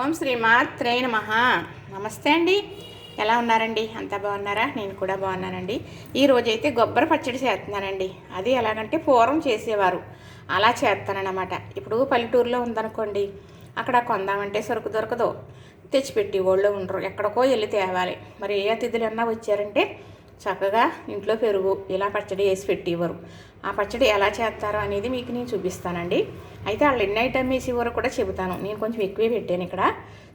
ఓం శ్రీ మాత్రే నమః. నమస్తే అండి. ఎలా ఉన్నారండి? అంతా బాగున్నారా? నేను కూడా బాగున్నానండి. ఈ రోజైతే కొబ్బరి పచ్చడి చేస్తున్నానండి. అది ఎలాగంటే పూర్వం చేసేవారు. అలా చేస్తానన్నమాట. ఇప్పుడు పల్లెటూరులో ఉందనుకోండి అక్కడ కొందామంటే సరుకు దొరకదు. తెచ్చిపెట్టి వాళ్ళు ఉండరు. ఎక్కడికో వెళ్ళి తేవాలి. మరి ఏ అతిథులన్నా వచ్చారంటే చక్కగా ఇంట్లో పెరుగు ఇలా పచ్చడి వేసి పెట్టేవారు ఆ పచ్చడి ఎలా చేస్తారో అనేది మీకు నేను చూపిస్తానండి. అయితే వాళ్ళు ఎన్ని ఐటమ్ వేసి ఇవ్వరు కూడా చెబుతాను. నేను కొంచెం ఎక్కువే పెట్టాను ఇక్కడ.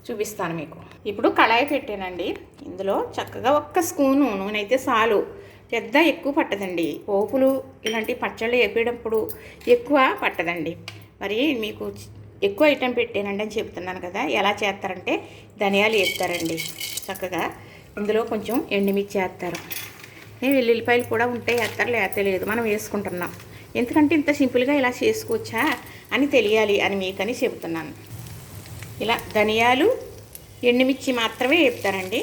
చూపిస్తాను మీకు. ఇప్పుడు కళాయి పెట్టానండి. ఇందులో చక్కగా ఒక్క స్పూను నూనె అయితే చాలు. పెద్ద ఎక్కువ పట్టదండి. పోపులు ఇలాంటి పచ్చళ్ళు వేపేటప్పుడు ఎక్కువ పట్టదండి. మరి మీకు ఎక్కువ ఐటెం పెట్టానండి అని చెప్తున్నాను కదా. ఎలా చేస్తారంటే ధనియాలు వేస్తారండి చక్కగా ఇందులో కొంచెం ఎండుమిర్చి వేస్తారు. నేను వెల్లుల్లిపాయలు కూడా ఉంటాయి వేస్తారు లేకపోతే లేదు మనం వేసుకుంటున్నాం. ఎందుకంటే ఇంత సింపుల్గా ఇలా చేసుకోవచ్చా అని తెలియాలి అని మీకని చెబుతున్నాను. ఇలా ధనియాలు ఎండుమిర్చి మాత్రమే వేపుతారండి.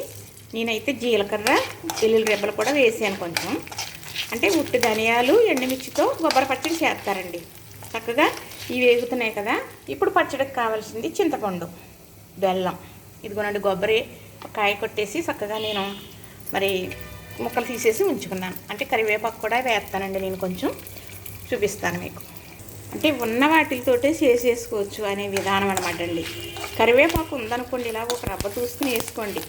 నేనైతే జీలకర్ర వెల్లుల్లి రెబ్బలు కూడా వేసాను కొంచెం. అంటే ఉట్టి ధనియాలు ఎండుమిర్చితో కొబ్బరి పచ్చడి చేస్తారండి. చక్కగా ఇవి వేగుతున్నాయి కదా. ఇప్పుడు పచ్చడికి కావాల్సింది చింతపండు బెల్లం. ఇదిగోనండి కొబ్బరి కాయ కొట్టేసి చక్కగా నేను మరి ముక్కలు తీసేసి ఉంచుకున్నాను. అంటే కరివేపాకు కూడా వేస్తానండి నేను కొంచెం. చూపిస్తాను మీకు. అంటే ఉన్న వాటితోటే చేసేసుకోవచ్చు అనే విధానం అనమాట అండి. కరివేపాకు ఉందనుకోండి ఇలా ఒక రవ్వ చూసుకుని వేసుకోండి.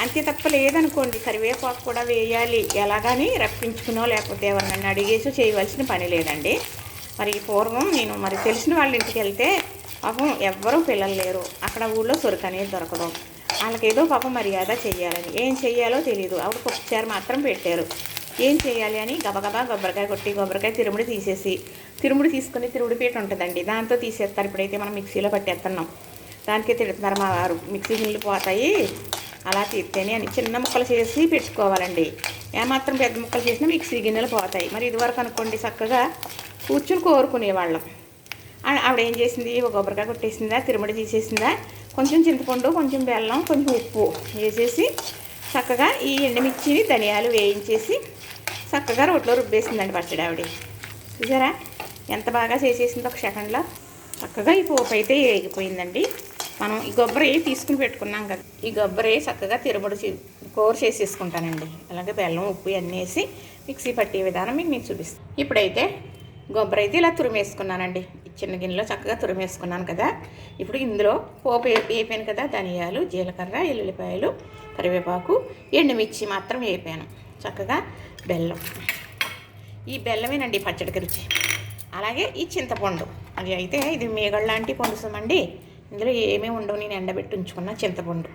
అంతే తప్ప లేదనుకోండి కరివేపాకు కూడా వేయాలి. ఎలాగని రప్పించుకునో లేకపోతే ఎవరినైనా అడిగేసో చేయవలసిన పని లేదండి. మరి పూర్వం నేను మరి తెలిసిన వాళ్ళ ఇంటికి వెళ్తే పాపం ఎవ్వరూ పిల్లలు లేరు. అక్కడ ఊళ్ళో సొరుకు అనేది దొరకదు. వాళ్ళకి ఏదో పాప మర్యాద చెయ్యాలని. ఏం చెయ్యాలో తెలియదు ఆవిడ పప్పుచారు మాత్రం పెట్టారు. ఏం చేయాలి అని గబగబా కొబ్బరికాయ కొట్టి కొబ్బరికాయ తిరుముడి తీసేసి తిరుముడి తీసుకుని తిరుముడి పీట ఉంటుందండి. దాంతో తీసేస్తారు. ఇప్పుడైతే మనం మిక్సీలో పట్టేస్తున్నాం దానికే తిడుతున్నారు మా వారు. మిక్సీ నీళ్ళు పోతాయి. అలా తీస్తేనే అని చిన్న ముక్కలు చేసి పెట్టుకోవాలండి. ఏమాత్రం పెద్ద ముక్కలు చేసినా మిక్సీ గిన్నెలు పోతాయి. మరి ఇదివరకు అనుకోండి చక్కగా కూర్చుని కోరుకునేవాళ్ళం. ఆవిడ ఏం చేసింది? ఒక కొబ్బరికాయ కొట్టేసిందా? తిరుమడి తీసేసిందా? కొంచెం చింతపండు కొంచెం బెల్లం కొంచెం ఉప్పు వేసేసి చక్కగా ఈ ఎండుమిర్చిని ధనియాలు వేయించేసి చక్కగా రోట్లో రుబ్బేసిందండి పచ్చడి ఆవిడ. చూసారా? ఎంత బాగా చేసేసింది ఒక సెకండ్లో. చక్కగా ఈ పోపు అయితే వేగిపోయిందండి. మనం ఈ కొబ్బరి తీసుకుని పెట్టుకున్నాం కదా ఈ కొబ్బరి చక్కగా తిరుముడు కూర చేసేసుకుంటానండి. అలాగే బెల్లం ఉప్పు ఇవన్నీ వేసి మిక్సీ పట్టే విధానం మీకు నేను చూపిస్తాను ఇప్పుడైతే కొబ్బరి అయితే ఇలా తురిమేసుకున్నానండి. చిన్న గిన్నెలో చక్కగా తురిమేసుకున్నాను కదా. ఇప్పుడు ఇందులో పోపు వేపాను కదా ధనియాలు జీలకర్ర ఎల్లుల్లిపాయలు కరివేపాకు ఎండుమిర్చి మాత్రం వేపాను. చక్కగా బెల్లం. ఈ బెల్లమేనండి పచ్చడికి రుచి. అలాగే ఈ చింతపండు. అది అయితే ఇది మేగళ్ళ లాంటి ఇందులో ఏమీ ఉండవు నేను ఎండబెట్టి ఉంచుకున్న చింతపండు.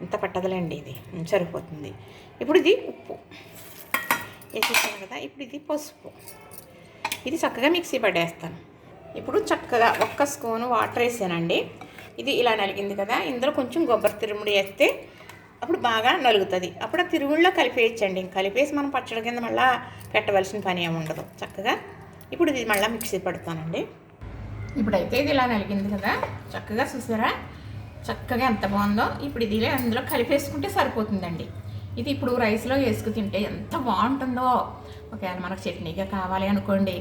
ఇంత పట్టదులేండి ఇది. సరిపోతుంది. ఇప్పుడు ఇది ఉప్పు. వేసేసాను కదా ఇప్పుడు ఇది పసుపు. ఇది చక్కగా మిక్సీ పడేస్తాను ఇప్పుడు చక్కగా ఒక్క స్పూను వాటర్ వేసానండి. ఇది ఇలా నలిగింది కదా ఇందులో కొంచెం కొబ్బరి తిరుముడి వేస్తే అప్పుడు బాగా నలుగుతుంది. అప్పుడు ఆ తిరుగుళ్ళలో కలిపేయచ్చండి. కలిపేసి మనం పచ్చడి కింద మళ్ళీ పెట్టవలసిన పని ఏమి ఉండదు. చక్కగా ఇప్పుడు ఇది మళ్ళీ మిక్సీ పడతానండి. ఇప్పుడైతే ఇది ఇలా నలిగింది కదా చక్కగా చూసారా? చక్కగా ఎంత బాగుందో. ఇప్పుడు ఇది అందులో కలిపేసుకుంటే సరిపోతుందండి. ఇది ఇప్పుడు రైస్లో వేసుకు తింటే ఎంత బాగుంటుందో. ఒకవేళ మనకు చట్నీగా కావాలి అనుకోండి.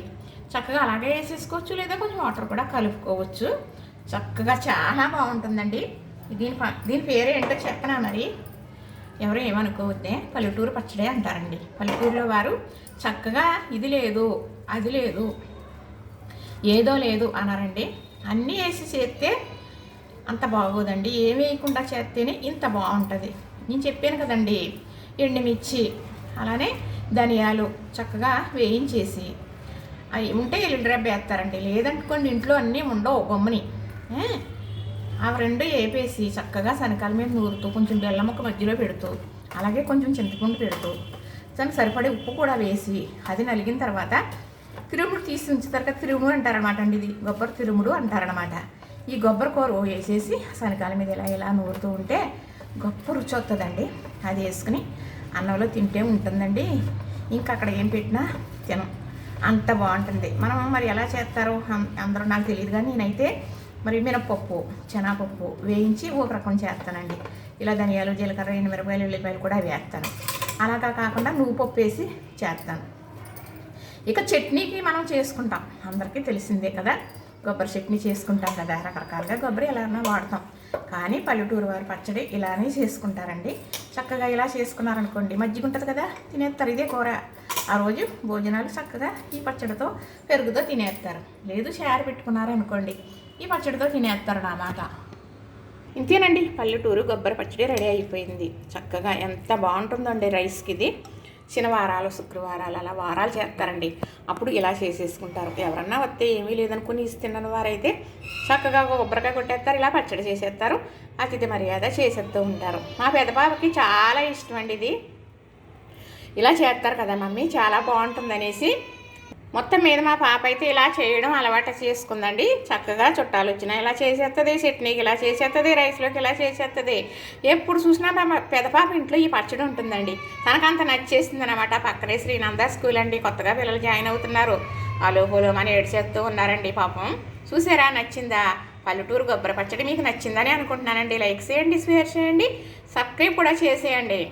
చక్కగా అలాగే వేసేసుకోవచ్చు లేదా కొంచెం వాటర్ కూడా కలుపుకోవచ్చు. చక్కగా చాలా బాగుంటుందండి. దీని ప- దీని పేరు ఏంటో చెప్పనా మరి? ఎవరు ఏమనుకోవద్దే. పల్లెటూరు పచ్చడే అంటారండి. పల్లెటూరులో వారు చక్కగా ఇది లేదు అది లేదు ఏదో లేదు అన్నారండి. అన్నీ వేసి చేస్తే అంత బాగోదండి. ఏమి వేయకుండా చేస్తేనే ఇంత బాగుంటుంది. నేను చెప్పాను కదండి. ఎండుమిర్చి అలానే ధనియాలు చక్కగా వేయించేసి అవి ఉంటే ఎల్లుండి రేపు వేస్తారండి లేదనుకోండి ఇంట్లో అన్నీ ఉండవు గమ్ముని. అవి ఆ రెండు వేపేసి చక్కగా శనకాల మీద నూరుతూ కొంచెం బెల్లం ఒక మధ్యలో పెడుతూ అలాగే కొంచెం చింతపండు పెడుతూ దానికి సరిపడే ఉప్పు కూడా వేసి అది నలిగిన తర్వాత తిరుముడు తీసి ఉంచుతారు కదా తిరుముడు అంటారనమాట అండి ఇది. గొబ్బరి తిరుముడు అంటారనమాట ఈ గొబ్బరి కూర వేసేసి శనకాల మీద ఇలా ఇలా నూరుతూ ఉంటే గొప్ప రుచి వస్తుందండి అది వేసుకుని అన్నంలో తింటే ఉంటుందండి. ఇంకా అక్కడ ఏం పెట్టినా తినం. అంత బాగుంటుంది. మనం మరి ఎలా చేస్తారో? అందరూ నాకు తెలియదు కానీ నేనైతే మరి మినపప్పు శనగపప్పు వేయించి ఒక రకం చేస్తానండి. ఇలా ధనియాలు జీలకర్ర ఎండుమిరపకాయలు ఉల్లిపాయలు కూడా వేస్తాను. అలాగా కాకుండా నువ్వు పప్పు వేసి చేస్తాను. ఇక చట్నీకి మనం చేసుకుంటాం. అందరికీ తెలిసిందే కదా. కొబ్బరి చట్నీ చేసుకుంటాం కదా. రకరకాలుగా కొబ్బరి ఎలాగైనా వాడతాం. కానీ పల్లెటూరు వారి పచ్చడి ఇలానే చేసుకుంటారండి. చక్కగా ఇలా చేసుకున్నారనుకోండి మజ్జిగ ఉంటుంది కదా? తినేస్తారు. ఇదే కూర. ఆ రోజు భోజనాలు చక్కగా ఈ పచ్చడితో పెరుగుతో తినేస్తారు. లేదు షేర్ పెట్టుకున్నారనుకోండి ఈ పచ్చడితో తినేస్తారు నా మాట. ఇంతేనండి పల్లెటూరు కొబ్బరి పచ్చడి రెడీ అయిపోయింది. చక్కగా ఎంత బాగుంటుందండి రైస్కి ఇది. శనివారాలు శుక్రవారాలు అలా వారాలు చేస్తారండి. అప్పుడు ఇలా చేసేసుకుంటారు. ఎవరన్నా వస్తే ఏమీ లేదనుకుని ఇస్తున్న వారైతే చక్కగా కొబ్బరికాయ కొట్టేస్తారు ఇలా పచ్చడి చేసేస్తారు. అతిథి మర్యాద చేసేస్తూ ఉంటారు. మా పెద్ద బాబుకి చాలా ఇష్టం అండి ఇది. ఇలా చేస్తారు కదా మమ్మీ చాలా బాగుంటుంది అనేసి. మొత్తం మీద మా పాప అయితే ఇలా చేయడం అలవాటు చేసుకుందండి. చక్కగా చుట్టాలు వచ్చినా ఇలా చేసేస్తుంది చట్నీకి ఇలా చేసేస్తుంది రైస్లోకి ఇలా చేసేస్తుంది ఎప్పుడు చూసినా మా పెద్ద పాప ఇంట్లో ఈ పచ్చడి ఉంటుందండి. తనకు అంత నచ్చేసింది అనమాట పక్కనే శ్రీనంద స్కూల్ అండి కొత్తగా పిల్లలు జాయిన్ అవుతున్నారు. అలో అని ఏడ్చేస్తూ ఉన్నారండి పాపం. చూసారా నచ్చిందా? పల్లెటూరు కొబ్బరి పచ్చడి మీకు నచ్చిందని అనుకుంటున్నానండి. లైక్ చేయండి షేర్ చేయండి సబ్స్క్రైబ్ కూడా చేసేయండి.